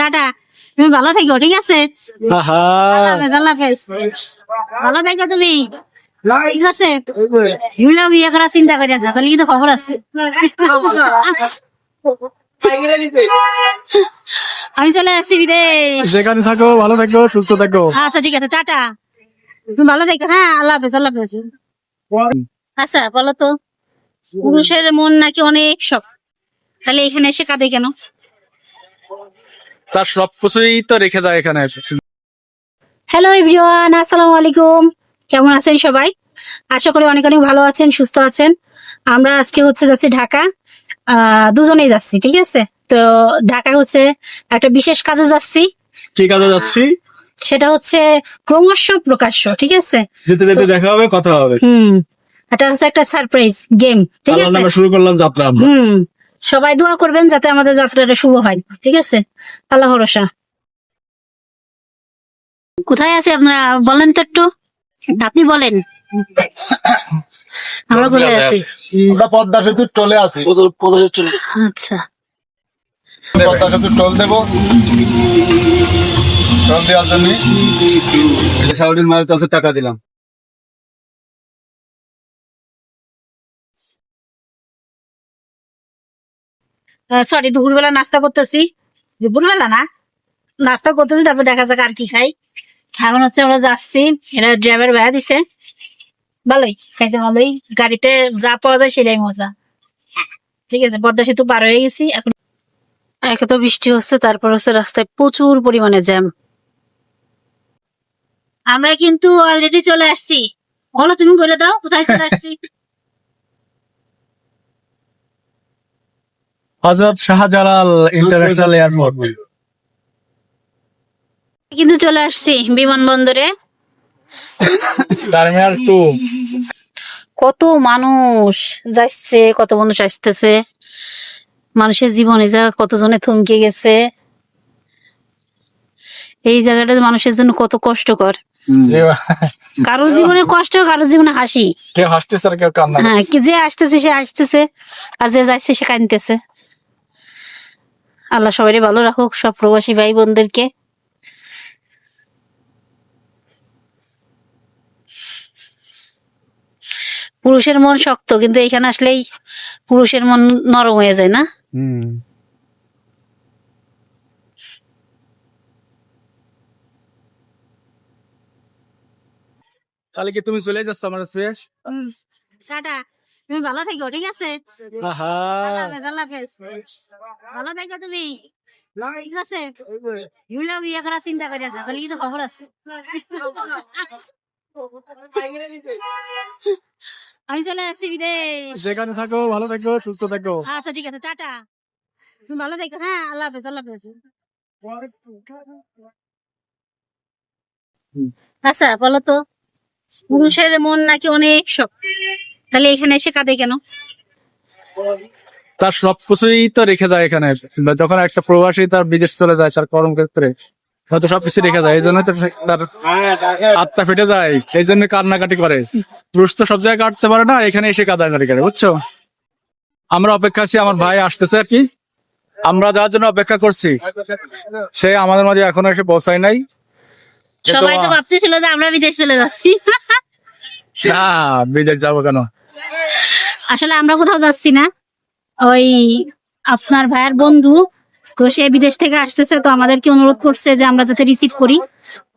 Tata তুমি ভালো থেকো ঠিক আছে। ভালো থেকো তুমি। ঠিক আছে? এগুলো বিয়ে করার চিন্তা করি না তাহলে কিন্তু খবর আছে? আমি চলে আসছি বিদেশ। যেখানে থাকো ভালো থাকো সুস্থ থাকো। আচ্ছা ঠিক আছে টাটা। তুমি ভালো থাকো হ্যাঁ আল্লাহ হাফেজ আল্লাহ হাফেজ। আচ্ছা বলো তো পুরুষের মন নাকি অনেক শখ তাহলে এখানে এসে কাঁদে কেন? তার সব কিছুই তো রেখে যায় এখানে। হ্যালো এভরিওয়ান আসসালামু আলাইকুম। কেমন আছেন সবাই? আশা করি অনেক অনেক ভালো আছেন সুস্থ আছেন। আমরা আজকে হচ্ছে যাচ্ছি ঢাকা। দুজনেই যাচ্ছি ঠিক আছে? তো ঢাকা হচ্ছে একটা বিশেষ কাজে যাচ্ছি। কি কাজে যাচ্ছি? সেটা হচ্ছে ক্রমশ প্রকাশ্য ঠিক আছে? যেতে যেতে দেখা হবে কথা হবে। হুম এটা হচ্ছে একটা সারপ্রাইজ গেম ঠিক আছে? নামে শুরু করলাম যাত্রা আমরা। হুম সবাই দোয়া করবেন যাতে আমাদের যাত্রাটা শুভ হয়। ঠিক আছে? আল্লাহ ভরসা। কোথায় আছে আপনারা? বলেন তো একটু। আপনি বলেন। আমরা কোথায় আছি। আমরা পদ্মা সেতুর টোলে আছি। আচ্ছা। পদ্মা সেতুর টোল দেবো। টোল দেওয়ার জন্য। সাউডির মায়ের কাছে টাকা দিলাম। সরি দুপুরবেলা নাস্তা করতেছি। দুপুরবেলা না, নাস্তা করতেছি, তারপর দেখা যাক আর কি খাই। এখন হচ্ছে আমরা যাচ্ছি এটা ড্রাইভার ভাড়া দিছে। ভালোই, খাইতে ভালোই। গাড়িতে যা পাওয়া যায় সেটাই মজা। ঠিক আছে, পদ্মা সেতু পার হয়ে গেছি, এখন একে তো বৃষ্টি হচ্ছে, তারপর হচ্ছে রাস্তায় প্রচুর পরিমাণে জ্যাম। আমরা কিন্তু অলরেডি চলে আসছি। বলো, তুমি বলে দাও, কোথায় চলে আসছি? হজরত শাহজালাল ইন্টারন্যাশনাল এয়ারপোর্ট। কিন্তু চলে আসছি বিমানবন্দরে। Terminal two. কত মানুষ যাচ্ছে কত মানুষ আসতেছে। মানুষের জীবনে যা কতজনে থমকে গেছে। এই জায়গাটা মানুষের জন্য কত কষ্টকর। যে কারোর জীবনে কষ্ট কারও জীবনে হাসি। কেউ হাসতেছে আর কেউ কান্না হ্যাঁ কি যে আসতেছে সে আসতেছে। আর যে যাচ্ছে সে কানতেছে আল্লাহ সবাই ভালো রাখুক সব প্রবাসী ভাই বোনদেরকে। পুরুষের মন শক্ত কিন্তু এখানে আসলেই পুরুষের মন নরম হয়ে যায় না? হুম। তাহলে কি তুমি চলে যাচ্ছ আমার কাছে? টাটা। তুমি ভালো থেকো ঠিক আছে। ভালো থেকো তুমি? ঠিক আছে? এগুলো বিয়ে করার চিন্তা করি না তাহলে কিন্তু খবর আছে। আমি চলে আসছি বিদেশ। যেখানে থাকো ভালো থাকো সুস্থ থাকো। আচ্ছা ঠিক আছে টাটা। তুমি ভালো থেকো হ্যাঁ? আল্লাহ হাফেজ আল্লাহ হাফেজ। আচ্ছা বলো তো পুরুষের মন নাকি অনেক শখ তাহলে এখানে এসে কাঁদে কেন? তার সবকিছুই তো রেখে যায় এখানে। যখন একটা প্রবাসী তার বিদেশ চলে যায় তার কর্মক্ষেত্রে হয়তো সবকিছু রেখে যায়। এই জন্য তো তার আত্মা ফেটে যায়। এই জন্য কান্নাকাটি করে। পুরুষ তো সব জায়গায় কাটতে পারে না এখানে এসে কান্নাকাটি করে বুঝছ? আমরা অপেক্ষা আছি আমার ভাই আসতেছে আর কি। আমরা যার জন্য অপেক্ষা করছি সে আমাদের মাঝে এখনও এসে পৌঁছায় নাই। সবাই তো ভাবতেছিল যে আমরা বিদেশ চলে যাচ্ছি। না বিদেশ যাব কেন? আসলে আমরা কোথাও যাচ্ছি না। ওই আপনার ভাইয়ের বন্ধু তো সে বিদেশ থেকে আসতেছে তো আমাদেরকে অনুরোধ করছে যে আমরা যাতে রিসিভ করি।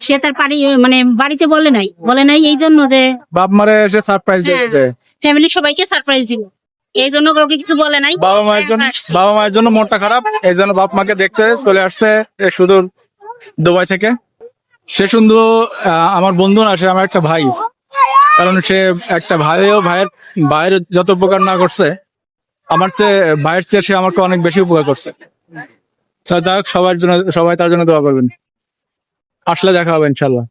সে তার বাড়ি মানে বাড়িতে বলে নাই। বলে নাই এই জন্য যে বাপ মারে এসে সারপ্রাইজ হ্যাঁ। দিয়েছে ফ্যামিলি সবাইকে সারপ্রাইজ দিল। এই জন্য কাউকে কিছু বলে নাই। বাবা মায়ের জন্য বাবা মায়ের জন্য মনটা খারাপ। এই জন্য বাপ মাকে দেখতে চলে আসছে সুদূর দুবাই থেকে। সে শুধু আহ, আমার বন্ধু না সে আমার একটা ভাই। কারণ সে একটা ভাইও ভাইয়ের ভাইয়ের যত উপকার না করছে, আমার চেয়ে ভাইয়ের চেয়ে সে আমাকে অনেক বেশি উপকার করছে। তা যাই হোক, সবার জন্য, সবাই তার জন্য দোয়া করবেন। আসলে দেখা হবে ইনশাল্লাহ।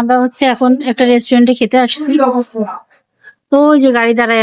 আমরা হচ্ছে এখন একটা রেস্টুরেন্টে খেতে আসছি। তো ওই যে গাড়ি দাঁড়ায়